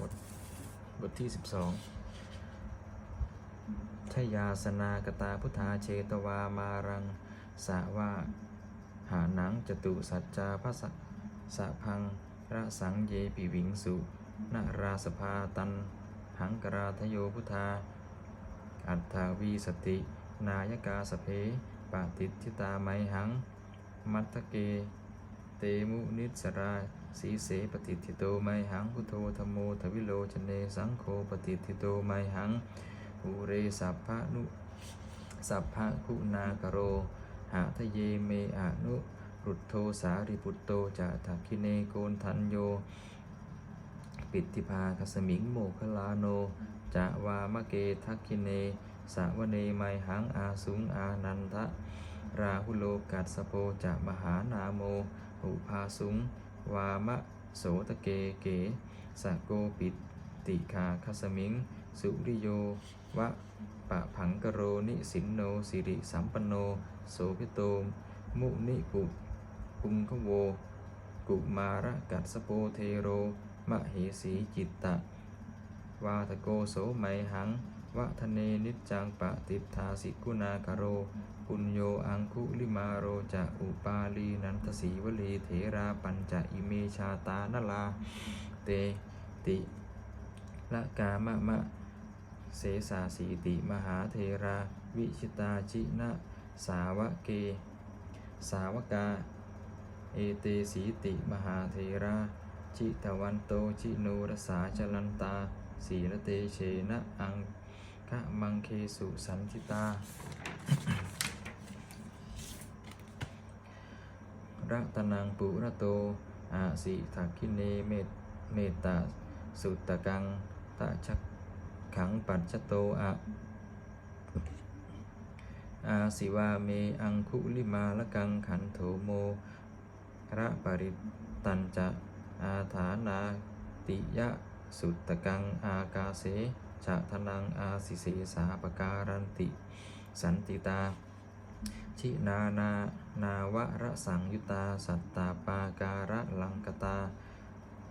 บทบทที่12ทยาสนากตาพุทธาเชตวามารังสาวาหานังจตุสัจจาภสะสะพังระสังเยปิวิงสุนาราสภาตัน หังกราทโยพุทธา อัตถาวีสติ นายกาสเพปะติทิตาไมหัง มัตตเก เตมุนิสรา สีเสปฏิทิโตไมหังพุทโธธรรมโมทวิโลชเนสังโฆปฏิทิโตไมหังภูเรสัพพะนุสัพพะคุณากโรหะทะเยเมอะนุรุตโทสาริปุตโตจะทักคิเนโกนทันโย ปิติภาคสมิงโมคลาโนจะวามะเกทักคิเนสาวเนไมหังอาสุงอานันทะ ราหุโลกัสสโปจะมหานาโม อุภาสุง วามะโสตะเกเกสะโกปิติคาคสมิง สุริโยวะปะผังกโรนิสินโนสิริสัมปันโน โสพิโตมุนิกุปุงคโว กุมาระกัสสโปเทโร มะเหสีจิตตะ วาทโกโสไมหัง วะทะเนนิจจังปะติทาสิกุณาคโร ปุญโยอังคุลิมาโรจะอุปาลีนันทสีวลีเถราปัญจะอิเมชาตานลา เตติละกามะมะ เสสาสีติมหาเทราวิชิตาจินะสาวเก สาวกา เอเตสีติมหาเทราจิตวันโต จิโนรสาจลันตา สีรเตเชนะอัง คะมังเคสุสันทิตารัตนังปุระโตอาสิทักขิเนเมตเมตตาสุตตะกังตะชักขังปัจจโตอะอาสิวาเมอังคุลิมาละกังขันโถโมระปริตันจะอาฐานาติยะสุตตะกังอากาเส ชะทนังอาสิเสสาปการันติ สันติตา ชินานานาวระสังยุตา สัตตาปาการะลังกตา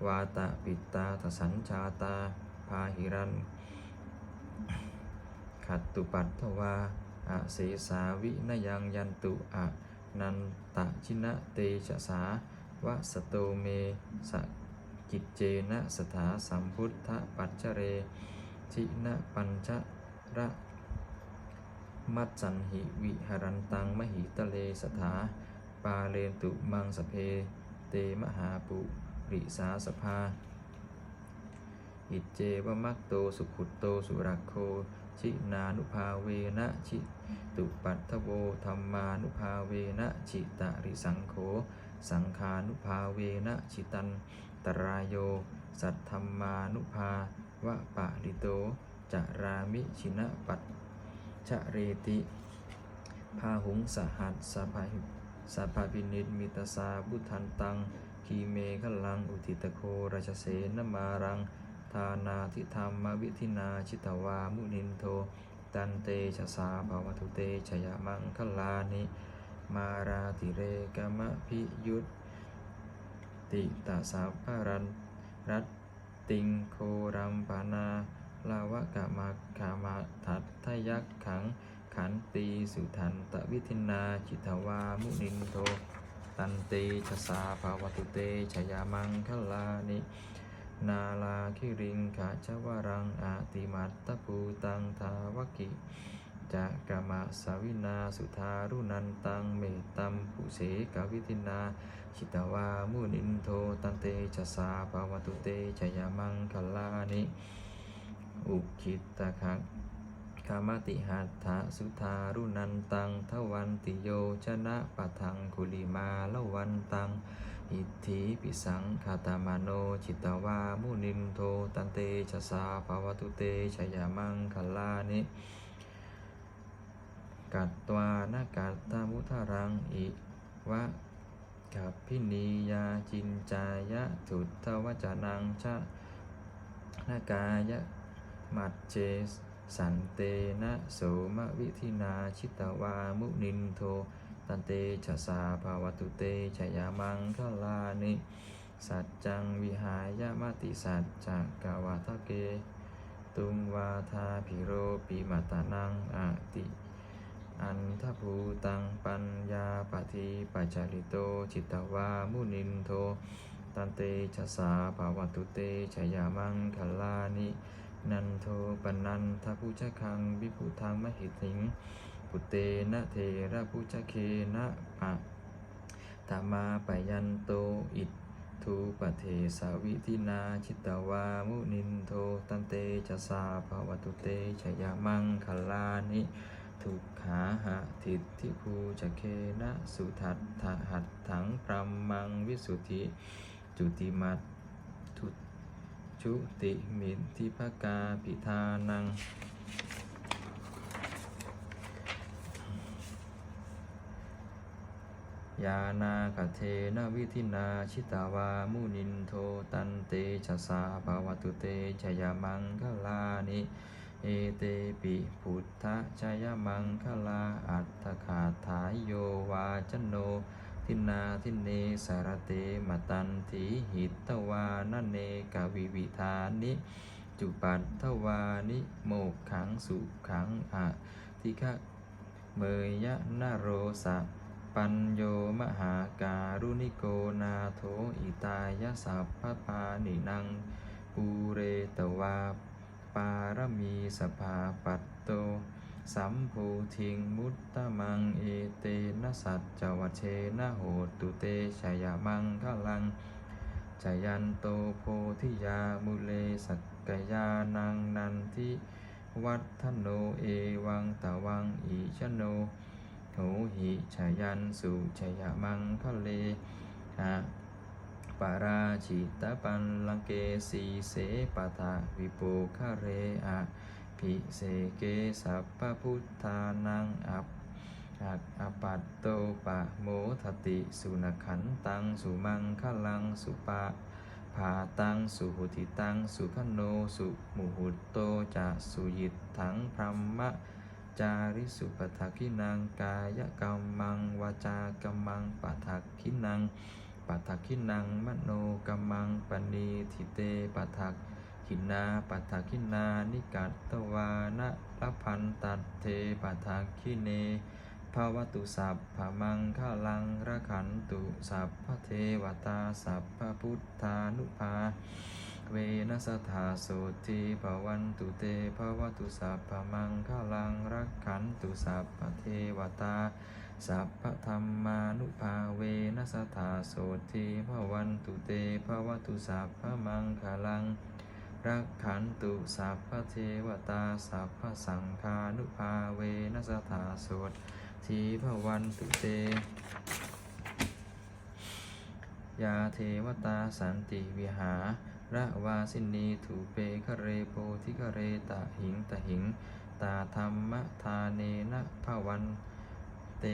วาตะปิตาทสัญชาตา พาหิรัน ขัตตุปัตถวาอะเสสาวินยังยันตุอะนันตะชินะเตชะสาวะสโตเมสกิจเจนะสถาสัมพุทธปัจเจเร ชินะปัญจระมัจจันหิวิหรันตังมหิตะเลสถา ปาเลนตุมังสเพ เตมหาปุริสาสภา อิจเจวมักโตสุขุตโตสุรักโค ชินานุภาเวนะชิตุปัตถโวธรรมานุภาเวนะชิตาริสังโฆสังคานุภาเวนะชิตันตรายโย สัทธรรมานุภา วะปะริโตจารามิชินะปัตชะเรติพาหุงสหัสสะพาสัพพพินิตมิตาสาบุทันตังคีเมฆลังอุทิตโคราชเสนมารัง ทานาทิธรรมวิธินาชิตวามุนินโท ตันเตชะสาภาวทุเตชยมังคลานิมาราติเรกมะพิยุตติตาสาภารันรัต ติงโครัมปานาลาวะกะมาคามาทัตทยักขังขันตีสุทันตะวิทินาจิตวามุนินโทตันเตชะสาภาวตุเตชยามังคลานินาลาคิริงขาชวรังอาติมัตตปูตังทาวกิ จะกามะสาวินา สุธารุนันตัง เมตตัมปุเสกวิทินา ชิตาวามุนินโท ตันเตชะสาภาวตุเตชยามังคลานิ อุคิตะคังคามติหัตถะสุธารุนันตัง ทวันติโยชนะปะทังคุลิมาละวันตัง อิทธิปิสังคาตามาโน จิตตวามุนินโท ตันเตชะสาภาวตุเตชยามังคลานิ กัตตวานากัตตามุทารังอิวะกับพินียาจินจายะถุทวจานังชะนากายะมัจเจสันเตนะโสมวิธินาชิตวามุนินโทตันเตชะสาภาวตุเตชยามังคลานิสัจจังวิหายมติสัจจักกวาทะเก ตุงวาทาภิโรปิมัตตนังอติ อันทภูตังปัญญาปฏิปัจจาริโต จิตตวามุนินโท ตันเตชะสาภาวตุเตชยามังคลานินันโทปนันทพุชคังวิพุทังมหิติงปุตเตนะเทระพุชเคนะปะธรรมาปยันโตอิทูปเทสาวิทินาชิตตวามุนินโทตันเตชะสาภาวตุเตชยามังคลานิ ทุกขาหะทิฏฐิภูจะเคนะสุทัตถหัตถังพรมมังวิสุทธิ จุติมัตทุชุติมิตทิภกาปิทานังยานาคเทนวิธินาชิตาวามุนินโทตันเตชะสาภาวตุเตชยมังคลานิ เอเตปิพุทธชยมังคลาอัตถคาถายโยวาจโน ทินาทิเนสารเตมตันทีหิตตวานเนกวิวิธานิจุปัตถวานิโมกขังสุขังอะทิฆะเมยยะนาโรสะปัญโยมหาการุณิโกนาโถอิตายะสัพพปานินังปูเรตวา ปารมีสภาปัตโต สัมภูทิงมุตตะมังเอเตนะสัจจวเชนะโหตุเตชยมังคลังจยันโตโพธิยามุเลสักกยานังนันทิวัฒโนเอวังตะวังอีชโนโหหิชยันสุชยมังคะเลหะ ปาราชิตปันลังเกสีเสปะทะวิปุคะเรอะภิเสเกสัพพพุทธานังอัปอักอปัตโตปะโมทติสุนขันตังสุมังคลังสุปะภาตังสุหุติตังสุขโนสุมุหุตโตจะสุยิตถังพรหมะจาริสุปทักขินังกายกรรมังวาจากรรมังปะทักขินัง ปะทักขินังมโนกรรมังปณีทิเตปะทักขินาปะทักขินานิกัตตวานะละพันตัดเทปะทักขิเนภาวตุสัพพมังคลังระขันตุสัพพเทวตาสัพพพุทธานุภาเวนัสธาโสติภวันตุเตภวตุสัพพมังคลังรักขันตุสัพพเทวตา สัพพธรรมานุภาเวนัสธาโสติภวันตุเตภวตุสัพพมังคลัง รักขันตุสัพพเทวตาสัพพสังฆานุภาเวนัสธาโสทีภวันตุเตยาเทวตาสันติวิหาระวาสินีถูเปคะเรโพธิคะเรตะหิงตะหิง ตาธรรมทาเนนะภาวัน เต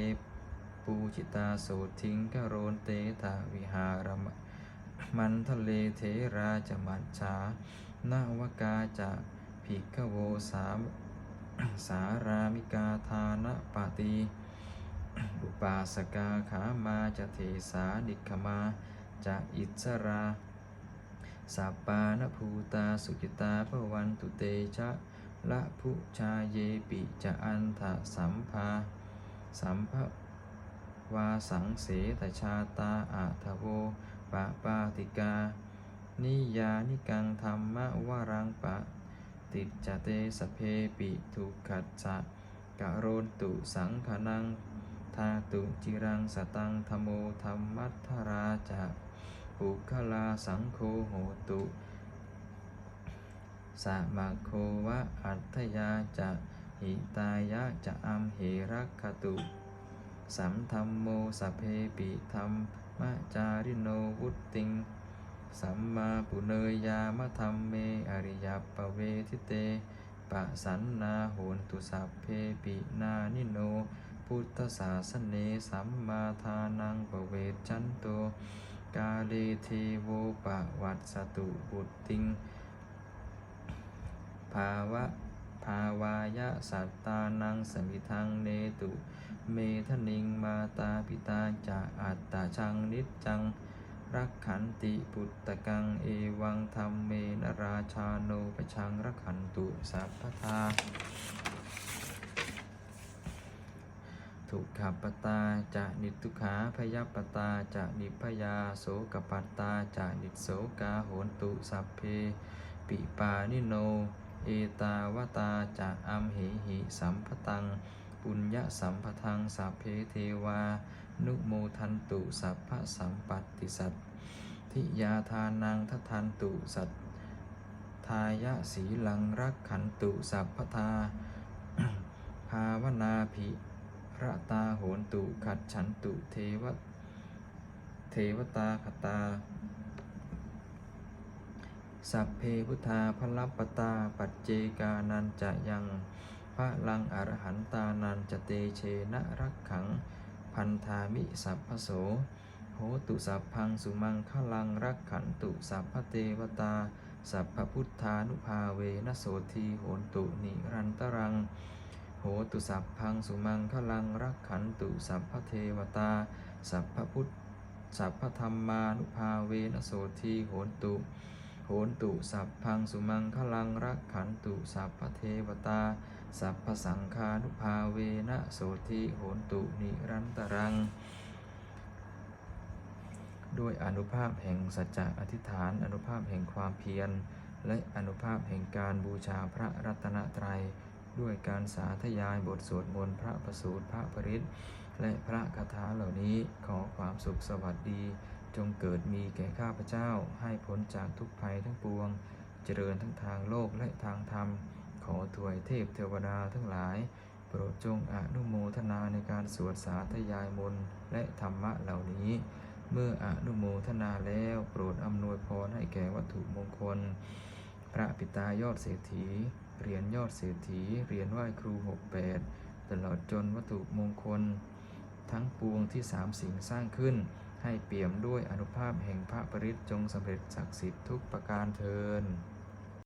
ปูจิตาโสทิงกโรนเตตาวิหารมมันทะเลเทราจมัจฉานาวกาจะภิกขโวสามสารามิกาทานปาติอุปาสกาขามาจะเทสานิคมาจะอิสราสัปปานภูตาสุกิตาภวันตุเตชะละพุชาเยปิจะอันทะสัมภา สัมภวาสังเสตชาตาอาทโวปะปาติกา นิยานิกังธรรมวารังปะ ติจจเตสเพปิทุกขัจจะกะโรนตุสังขนังทาตุจิรังสตังธโมธรรมัทธราจะปุคลาสังโฆโหตุสะมะโควะอัตถยาจะ หิตายะจะอัมเหรักขตุ สัมธรรมโมสพเพปิธรรมมะจาริโนวุตติง สัมมาปุเนยยามะธรรมเมอริยปเวทิเตปะสันนาโหนตุสัพเพปินานิโน พุทธศาสเนสัมมาทานังปเวทจันโตกาเลเทโวปะวัตสตุบุตติง ภาวะ ภาวายะสัตตานังสมิทังเนตุ เมทนิงมาตาปิตาจะอัตตาชังนิจจัง รักขันติปุตตะกังเอวังธรรมเมนราชาโนปชังรักขันตุสัพพทาทุกขปตาจะนิทุขาพยาปตาจะนิพยาโสกปัตตาจะนิโสกาโหนตุสัพเพ ปิปานิโน เอตาวตาจะอัมเหหิสัมพตัง ปุญญสัมพทังสัพเพเทวา นุโมทันตุสัพพะสัมปัตติสัตทิยาทานังทัทันตุสัตทายะสีลังรักขันตุสัพพทา ภาวนาภิระตาโหนตุขัดฉันตุเทวเทวตาคตา สัพเพพุทธาพลัปตาปัจเจกานันจะยังพระลังอรหันตานันจะเตเชนะรักขัง พันธามิสัพพโสโหตุสัพพังสุมังคลังรักขันตุสัพพเทวตา สัพพพุทธานุภาเวนโสทีโหนตุนิรันตรัง โหตุสัพพังสุมังคลังรักขันตุสัพพเทวตา สัพพพุทธสัพพธรรมานุภาเวนโสทีโหนตุ โหนตุสัพพังสุมังคลังรักขันตุสัพพเทวตา สัพพสังฆานุภาเวนะโสทีโหนตุนิรันตรัง ด้วยอนุภาพแห่งสัจจะอธิษฐาน อนุภาพแห่งความเพียร และอนุภาพแห่งการบูชาพระรัตนตรัย ด้วยการสาธยายบทสวดมนต์พระประสูตรพระปริตและพระคาถาเหล่านี้ขอความสุขสวัสดี จงเกิดมีแก่ข้าพเจ้าให้พ้นจากทุกภัยทั้งปวง เจริญทั้งทางโลกและทางธรรม ขอถวยเทพเทวดาทั้งหลาย โปรดจงอนุโมทนาในการสวดสาธยายมนและธรรมะเหล่านี้ เมื่ออนุโมทนาแล้วโปรดอำนวยพรให้แก่วัตถุมงคล พระปิตายอดเศรษฐีเหรียญยอดเศรษฐีเหรียญไหว้ครู68ตลอดจนวัตถุมงคล ทั้งปวงที่สามสิ่งสร้างขึ้น ให้เปี่ยมด้วยอนุภาพแห่งพระปริศจงสำเร็จศักดิ์สิทธิ์ทุกประการเทิน